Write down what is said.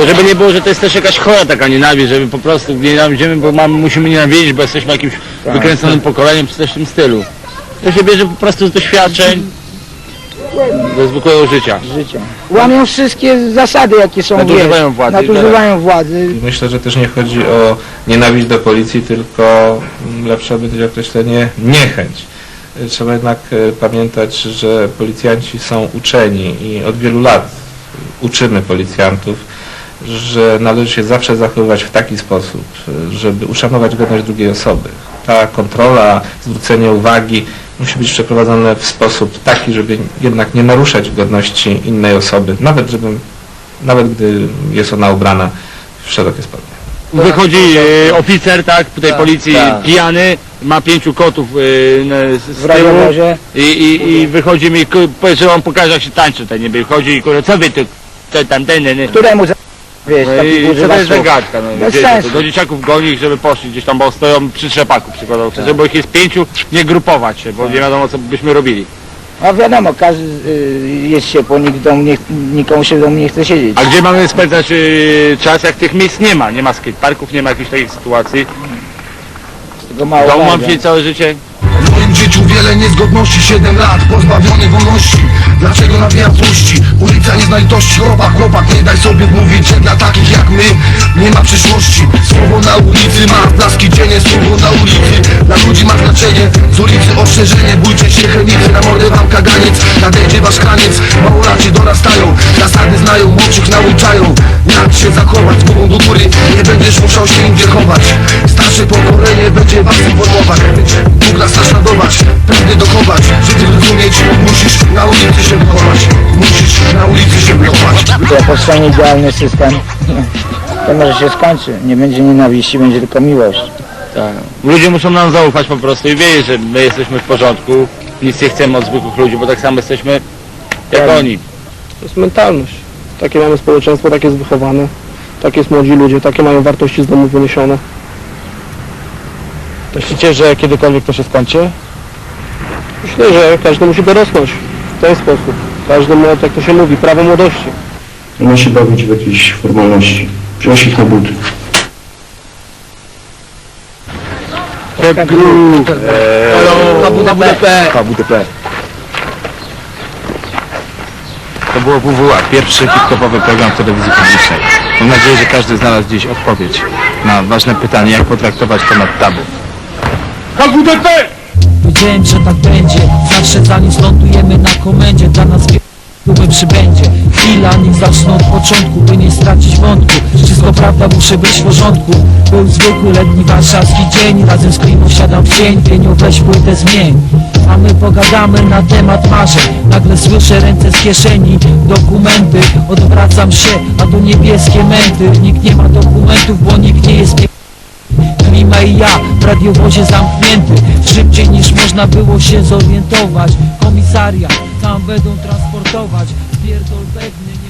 To żeby nie było, że to jest też jakaś chora taka nienawiść, żeby po prostu nienawidzimy, bo mamy, musimy nienawidzić, bo jesteśmy jakimś wykręconym pokoleniem czy coś w tym stylu. To się bierze po prostu z doświadczeń, ze zwykłego życia. życia. Łamią wszystkie zasady, jakie są Nadużywają wiesz, władzy, Nadużywają władzy. Myślę, że też nie chodzi o nienawiść do policji, tylko lepsze będzie określenie niechęć. Trzeba jednak y, pamiętać, że policjanci są uczeni i od wielu lat uczymy policjantów, że należy się zawsze zachowywać w taki sposób, żeby uszanować godność drugiej osoby. Ta kontrola, zwrócenie uwagi musi być przeprowadzone w sposób taki, żeby jednak nie naruszać godności innej osoby, nawet żeby nawet gdy jest ona ubrana w szerokie spodnie. Wychodzi e, oficer, tak, tej policji tak. pijany, ma pięciu kotów e, z, z W tyłu i, i, i wychodzi mi, ku- powie, że on pokaże jak się tańczy, ten niby wychodzi i kurde, co wy tu, co tam, ten, ten, ten. Któremu za... wiesz, No taki i co używa to jest słów. zagadka, no Bez wiecie, sensu. do dzieciaków goni ich, żeby poszli gdzieś tam, bo stoją przy trzepaku przykładowo, Tak. żeby ich jest pięciu, nie grupować się, bo nie wiadomo co byśmy robili. A wiadomo, każdy y, jest ciepło, nikt dom nie, nikomu się w domu nie chce siedzieć. A gdzie mamy spędzać y, czas, jak tych miejsc nie ma, nie ma skateparków, nie ma jakichś takich sytuacji. Tego W mało domu mam siedzieć całe życie, W moim życiu wiele niezgodności 7 lat pozbawiony wolności Dlaczego nawijam złości? Ulica nieznajtości Chłopak, chłopak, nie daj sobie mówić Że dla takich jak my nie ma przyszłości. Słowo na ulicy ma blaski dzienie Słowo na ulicy. Dla ludzi ma znaczenie Z ulicy ostrzeżenie. Bójcie się chemicy, na mordę wam kaganiec. Nadejdzie wasz kaniec Małolaci dorastają. Zasady znają, młodszych nauczają. Jak się zachować głową do góry? Nie będziesz musiał się nigdzie chować. Starsze pokolenie będzie was informować. Bóg nas naśladować, powstanie idealny system, to może się skończy. Nie będzie nienawiści, będzie tylko miłość. Tak. Ludzie muszą nam zaufać po prostu i wiedzieć, że my jesteśmy w porządku, nic nie chcemy od zwykłych ludzi, bo tak samo jesteśmy jak Tak. oni. To jest mentalność. Takie mamy społeczeństwo, takie jest wychowane, takie jest młodzi ludzie, takie mają wartości z domu wyniesione. Myślicie, że kiedykolwiek to się skończy? Myślę, że każdy musi dorosnąć w ten sposób. Każdy ma, jak to się mówi, prawo młodości. Nie ma się bawić w jakieś formalności. Wziąć ich na buty. KWDP. To było WWA, pierwszy hip-hopowy program w telewizji publicznej. Mam nadzieję, że każdy znalazł dziś odpowiedź na ważne pytanie, jak potraktować temat tabu. Wiedziałem, że tak będzie Zawsze zanim lądujemy na komendzie Dla nas były przybędzie Chwila, nim zacznę od początku By nie stracić wątku. Wszystko prawda, muszę być w porządku. Był zwykły letni warszawski dzień. Razem z klimą siadam w cień. Pienią weź płytę zmień. A my pogadamy na temat marzeń. Nagle słyszę ręce z kieszeni. Dokumenty. Odwracam się, a to niebieskie męty. Nikt nie ma dokumentów, bo nikt nie jest Klima i ja w radiowozie zamknięty. Szybciej niż można było się zorientować. Komisaria tam będą transportować pierdol we mnie nie?